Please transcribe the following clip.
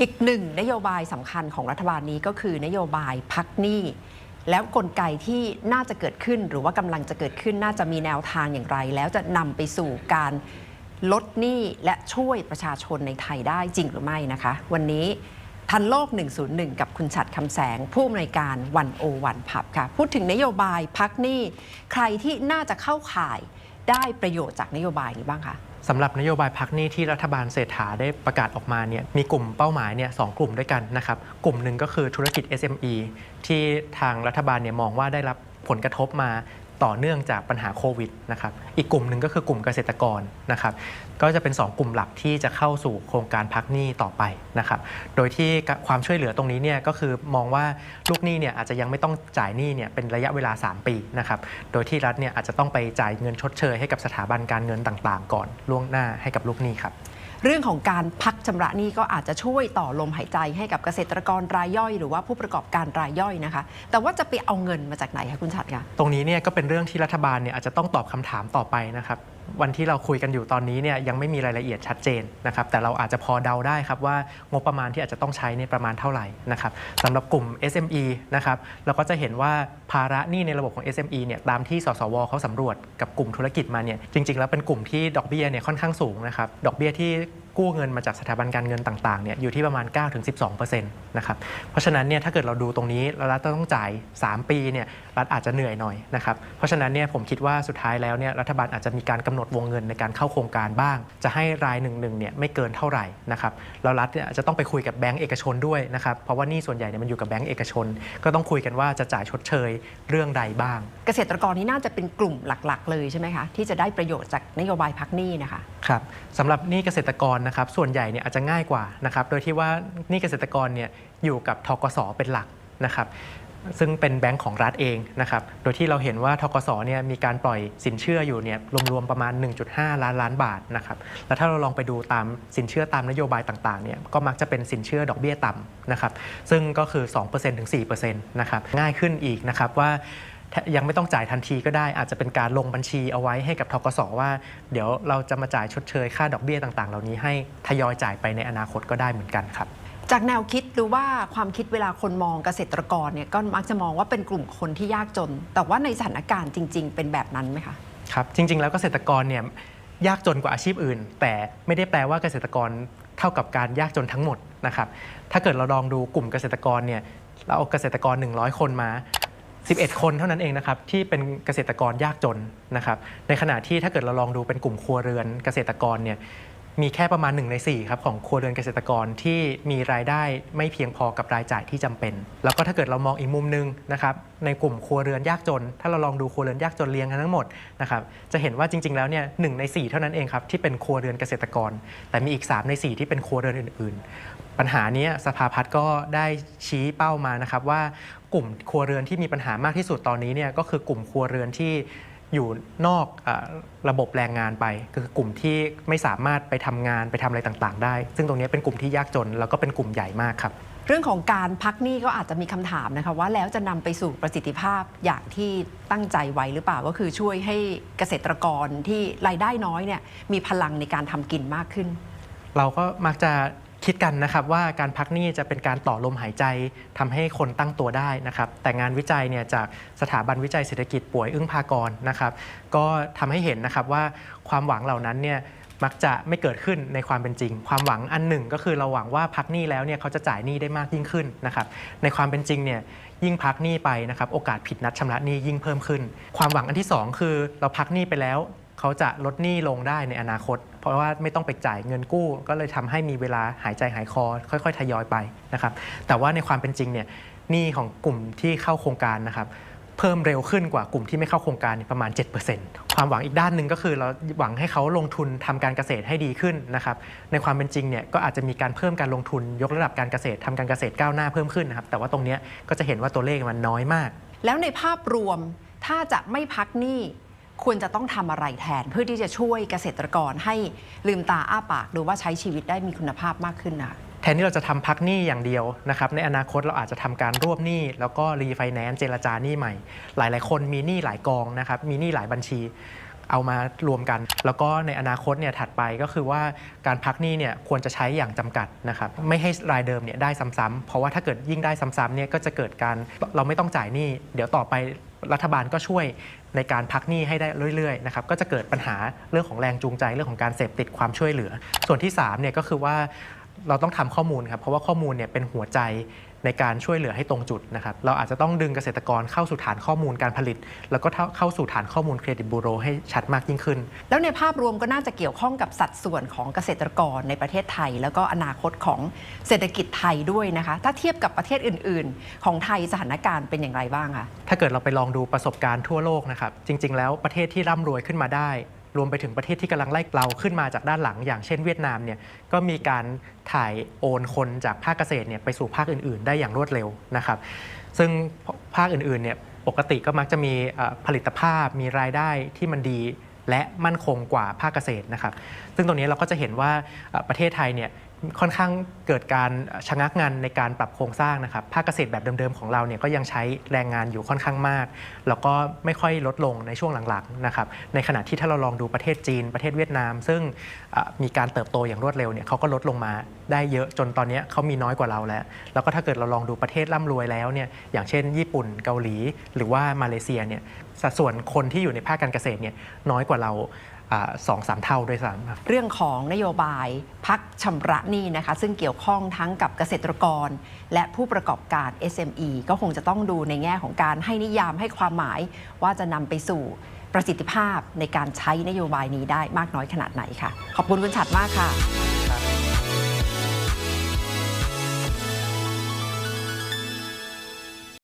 อีกหนึ่งนโยบายสำคัญของรัฐบาลนี้ก็คือนโยบายพักหนี้ แล้วกลไกที่น่าจะเกิดขึ้น หรือว่ากำลังจะเกิดขึ้นน่าจะมีแนวทางอย่างไร แล้วจะนำไปสู่การลดหนี้และช่วยประชาชนในไทยได้จริงหรือไม่นะคะ วันนี้ทันโลก 101 กับคุณฉัดคำแสง ผู้อำนวยการวันโอวันพับค่ะ พูดถึงนโยบายพักหนี้ ใครที่น่าจะเข้าข่ายได้ประโยชน์จากนโยบายนี้บ้างคะ สำหรับนโยบายพักหนี้ที่รัฐบาลเศรษฐาได้ประกาศออกมาเนี่ยมีกลุ่มเป้าหมายเนี่ยสองกลุ่มด้วยกันนะครับกลุ่มหนึ่งก็คือธุรกิจ SME ที่ทางรัฐบาลเนี่ยมองว่าได้รับผลกระทบมา ต่อเนื่องจากปัญหาโควิดนะครับอีกกลุ่มหนึ่งก็คือกลุ่มเกษตรกรนะครับก็จะเป็น 2 กลุ่มหลักที่จะเข้าสู่โครงการพักหนี้ต่อไปนะครับโดยที่ความช่วยเหลือตรงนี้เนี่ยก็คือมองว่าลูกหนี้เนี่ยอาจจะยังไม่ต้องจ่ายหนี้เนี่ยเป็นระยะเวลา 3 ปีนะครับโดยที่รัฐเนี่ยอาจจะต้องไปจ่ายเงินชดเชยให้กับสถาบันการเงินต่างๆ ก่อนล่วงหน้าให้กับลูกหนี้ครับ เรื่องของการพักชำระหนี้ก็อาจจะช่วยต่อลมหายใจให้กับเกษตรกรรายย่อย หรือว่าผู้ประกอบการรายย่อยนะคะ แต่ว่าจะไปเอาเงินมาจากไหนคะคุณชัดคะตรงนี้เนี่ยก็เป็นเรื่องที่รัฐบาลเนี่ยอาจจะต้องตอบคำถามต่อไปนะครับวันที่เราคุยกันอยู่ตอนนี้เนี่ยยังไม่มีรายละเอียดชัดเจนนะครับแต่เราอาจจะพอเดาได้ครับว่างบประมาณที่อาจจะต้องใช้เนี่ยประมาณเท่าไหร่นะครับสำหรับกลุ่ม SME นะครับเราก็จะเห็นว่าภาระหนี้ในระบบของ SME เนี่ยตามที่สสวเขาสำรวจกับกลุ่มธุรกิจมาเนี่ยจริง ๆ แล้วเป็นกลุ่มที่ดอกเบี้ยเนี่ยค่อนข้างสูงนะครับดอกเบี้ยที่ กู้เงินมาจากสถาบันการเงินต่างๆเนี่ยอยู่ที่ประมาณ 9-12%นะครับเพราะฉะนั้นเนี่ยถ้าเกิดเราดูตรงนี้แล้วรัฐต้องจ่าย 3 ปีเนี่ยรัฐอาจจะเหนื่อยหน่อยนะครับเพราะฉะนั้นเนี่ยผมคิดว่าสุดท้ายแล้วเนี่ยรัฐบาลอาจจะมีการกำหนดวงเงินในการเข้าโครงการบ้าง จะให้รายหนึ่งหนึ่งเนี่ยไม่เกินเท่าไหร่นะครับแล้วรัฐเนี่ยจะต้องไปคุยกับแบงก์เอกชนด้วยนะครับเพราะว่าหนี่ส่วนใหญ่เนี่ยมันอยู่กับแบงก์เอกชน ก็ต้องคุยกันว่าจะจ่ายชดเชยเรื่องใดบ้าง เกษตรกรนี่น่าจะเป็นกลุ่มหลักๆ เลยใช่ไหมคะที่จะได้ประโยชน์จากนโยบายพักหนี้นะคะครับสำหรับหนี้เกษตรกรนะครับส่วนใหญ่เนี่ยอาจจะง่ายกว่านะครับโดยที่ว่านี้เกษตรกรเนี่ยอยู่กับทกสเป็นหลักนะครับซึ่งเป็นแบงก์ของรัฐเองนะครับ โดยที่เราเห็นว่าทกสเนี่ยมีการปล่อยสินเชื่ออยู่เนี่ยรวมๆประมาณ 1.5 ล้านล้านบาทนะครับ แล้วถ้าเราลองไปดูตามสินเชื่อตามนโยบายต่างๆเนี่ยก็มักจะเป็นสินเชื่อดอกเบี้ยต่ำนะครับ ซึ่งก็คือ 2%ถึง 4%นะครับ ง่ายขึ้นอีกนะครับว่า ยังไม่ต้องจ่ายทันทีก็ได้ อาจจะเป็นการลงบัญชีเอาไว้ให้กับทกสว่า เดี๋ยวเราจะมาจ่ายชดเชยค่าดอกเบี้ยต่าง ๆ เหล่านี้ให้ทยอยจ่ายไปในอนาคตก็ได้เหมือนกันครับจากแนวคิดหรือว่าความคิดเวลาคนมองเกษตรกรเนี่ยก็มักจะมองว่าเป็นกลุ่มคนที่ยากจน แต่ว่าในสถานการณ์จริง ๆ เป็นแบบนั้นไหมคะครับจริง ๆ แล้วเกษตรกรเนี่ยยากจนกว่าอาชีพอื่น แต่ไม่ได้แปลว่าเกษตรกรเท่ากับการยากจนทั้งหมดนะครับถ้าเกิดเราลองดูกลุ่มเกษตรกรเนี่ยเราเอาเกษตรกร 100 คนมา 11 คนเท่านั้นเองนะครับที่เป็นเกษตรกรยากจนนะครับในขณะที่ถ้าเกิดเราลองดูเป็นกลุ่มครัวเรือนเกษตรกรเนี่ย มีแค่ประมาณ 1 ใน 4 ครับ ของครัวเรือนเกษตรกรที่มีรายได้ไม่เพียงพอกับรายจ่ายที่จำเป็น แล้วก็ถ้าเกิดเรามองอีกมุมหนึงนะครับในกลุ่มครัวเรือนยากจน ถ้าเราลองดูครัวเรือนยากจนเรียงกันทั้งหมดนะครับจะเห็นว่าจริง ๆ แล้วเนี่ยหนึ่งใน 4 เท่านั้นเองครับที่เป็นครัวเรือนเกษตรกร แต่มีอีก 3 ใน 4 ที่เป็นครัวเรือนอื่น ๆ ปัญหานี้สภาพัฒน์ก็ได้ชี้เป้ามานะครับว่ากลุ่มครัวเรือนที่มีปัญหามากที่สุดตอนนี้เนี่ยก็คือกลุ่มครัวเรือนที่ อยู่นอกอระบบแรงงานไปก็คือกลุ่มที่ไม่สามารถไปทำงานไปทำอะไรต่างๆ ได้ ซึ่งตรงนี้เป็นกลุ่มที่ยากจน แล้วก็เป็นกลุ่มใหญ่มากครับเรื่องของการพักหนี้ก็อาจจะมีคำถามนะคะว่าแล้วจะนำไปสู่ประสิทธิภาพอย่างที่ตั้งใจไว้หรือเปล่าก็คือช่วยให้เกษตรกรที่รายได้น้อยเนี่ยมีพลังในการทำกินมากขึ้น เราก็มักจะ คิดกันนะครับว่าการพักหนี้จะเป็นการต่อลมหายใจทำให้คนตั้งตัวได้นะครับแต่งานวิจัยเนี่ยจากสถาบันวิจัยเศรษฐกิจป่วยอึ้งพากรนะครับก็ทำให้เห็นนะครับว่าความหวังเหล่านั้นเนี่ยมักจะไม่เกิดขึ้นในความเป็นจริง ความหวังอันหนึ่งก็คือเราหวังว่าพักหนี้แล้วเนี่ยเขาจะจ่ายหนี้ได้มากยิ่งขึ้นนะครับในความเป็นจริงเนี่ยยิ่งพักหนี้ไปนะครับโอกาสผิดนัดชำระหนี้ยิ่งเพิ่มขึ้น ความหวังอันที่สองคือเราพักหนี้ไปแล้ว เขาจะลดหนี้ลงได้ในอนาคต เพราะว่าไม่ต้องไปจ่ายเงินกู้ ก็เลยทำให้มีเวลาหายใจหายคอ ค่อยๆ ทยอยไปนะครับแต่ว่าในความเป็นจริงเนี่ยหนี้ของกลุ่มที่เข้าโครงการนะครับเพิ่มเร็วขึ้นกว่ากลุ่มที่ไม่เข้าโครงการเนี่ยประมาณ 7%ความหวังอีกด้านหนึ่งก็คือเราหวังให้เขาลงทุนทำการเกษตรให้ดีขึ้นนะครับ ในความเป็นจริงเนี่ยก็อาจจะมีการเพิ่มการลงทุน ยกระดับการเกษตรทำการเกษตรก้าวหน้าเพิ่มขึ้นนะครับ แต่ว่าตรงนี้ก็จะเห็นว่าตัวเลขมันน้อยมาก แล้วในภาพรวมถ้าจะไม่พักหนี้ ควรจะต้องทำอะไรแทน เพื่อที่จะช่วยเกษตรกรให้ลืมตาอ้าปาก หรือว่าใช้ชีวิตได้มีคุณภาพมากขึ้นนะคะแทนที่เราจะทำพักหนี้อย่างเดียวนะครับในอนาคตเราอาจจะทำการรวบหนี้ แล้วก็รีไฟแนนซ์เจรจาหนี้ใหม่ หลาย ๆ คนมีหนี้หลายกองนะครับมีหนี้หลายบัญชี เอามารวมกัน แล้วก็ในอนาคตเนี่ยถัดไปก็คือว่าการพักหนี้เนี่ยควรจะใช้อย่างจำกัดนะครับไม่ให้รายเดิมเนี่ยได้ซ้ำๆเพราะว่าถ้าเกิดยิ่งได้ซ้ำๆเนี่ยก็จะเกิดการเราไม่ต้องจ่ายหนี้เดี๋ยวต่อไป รัฐบาลก็ช่วยในการพักหนี้ให้ได้เรื่อยๆนะครับก็จะเกิดปัญหาเรื่องของแรงจูงใจเรื่องของการเสพติดความช่วยเหลือ ส่วนที่3เนี่ยก็คือว่าเราต้องทำข้อมูลครับเพราะว่าข้อมูลเนี่ยเป็นหัวใจ ในการช่วยเหลือให้ตรงจุดนะครับ เราอาจจะต้องดึงเกษตรกรเข้าสู่ฐานข้อมูลการผลิต แล้วก็เข้าสู่ฐานข้อมูลเครดิตบูโรให้ชัดมากยิ่งขึ้น แล้วในภาพรวมก็น่าจะเกี่ยวข้องกับสัดส่วนของเกษตรกรในประเทศไทย แล้วก็อนาคตของเศรษฐกิจไทยด้วยนะคะ ถ้าเทียบกับประเทศอื่น ๆ ของไทยสถานการณ์เป็นอย่างไรบ้างคะถ้าเกิดเราไปลองดูประสบการณ์ทั่วโลกนะครับจริง ๆ แล้วประเทศที่ร่ำรวยขึ้นมาได้ รวมไปถึงประเทศที่กำลังไล่เราขึ้นมาจากด้านหลัง อย่างเช่นเวียดนามเนี่ยก็มีการถ่ายโอนคนจากภาคเกษตรเนี่ยไปสู่ภาคอื่นๆ ได้อย่างรวดเร็วนะครับ ซึ่งภาคอื่นๆเนี่ยปกติก็มักจะมีผลิตภาพมีรายได้ที่มันดีและมั่นคงกว่าภาคเกษตรนะครับ ซึ่งตรงนี้เราก็จะเห็นว่าประเทศไทยเนี่ย ค่อนข้างเกิดการชะงักงานในการปรับโครงสร้างนะครับภาคเกษตรแบบเดิมๆของเราเนี่ยก็ยังใช้แรงงานอยู่ค่อนข้างมาก แล้วก็ไม่ค่อยลดลงในช่วงหลังๆนะครับในขณะที่ถ้าเราลองดูประเทศจีนประเทศเวียดนาม ซึ่งมีการเติบโตอย่างรวดเร็วเนี่ยเขาก็ลดลงมาได้เยอะจนตอนนี้เขามีน้อยกว่าเราแล้ว แล้วก็ถ้าเกิดเราลองดูประเทศร่ำรวยแล้วเนี่ยอย่างเช่น ญี่ปุ่นเกาหลี หรือว่ามาเลเซียเนี่ยสัดส่วนคนที่อยู่ในภาคการเกษตรเนี่ยน้อยกว่าเรา สองสามเท่าด้วยซ้ำครับ เรื่องของนโยบายพักชำระหนี้นะคะ ซึ่งเกี่ยวข้องทั้งกับเกษตรกร และผู้ประกอบการ SME ก็คงจะต้องดูในแง่ของการให้นิยามให้ความหมาย ว่าจะนำไปสู่ประสิทธิภาพในการใช้นโยบายนี้ได้มากน้อยขนาดไหนค่ะ ขอบคุณคุณฉัดมากค่ะ